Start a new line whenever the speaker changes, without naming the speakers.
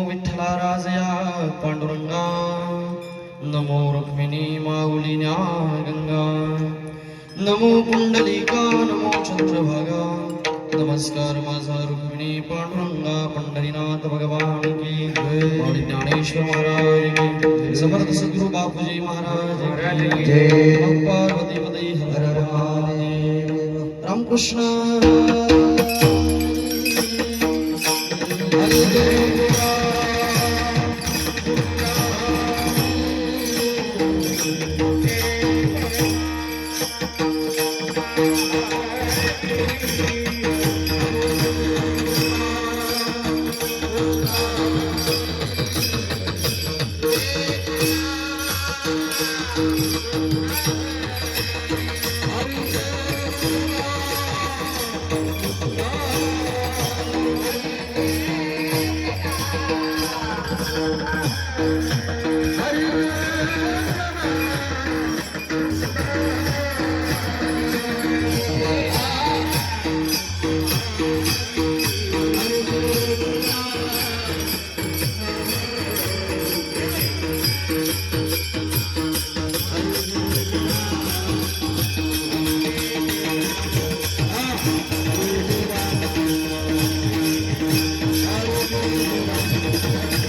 विठ्ठला राजया पांडुरंगा नमो रुक्मिणी माऊलीन्या गंगा नमो पुंडलिका नमो चंद्रभागा नमस्कार माझा रुक्मिणी पांडुरंगा पंढरीनाथ भगवान की जय. ज्ञानेश्वर महाराज समर्थ सद्गुरु बापूजी महाराज
जय.
पार्वती पदे हर हर रामकृष्ण. Yeah. thank you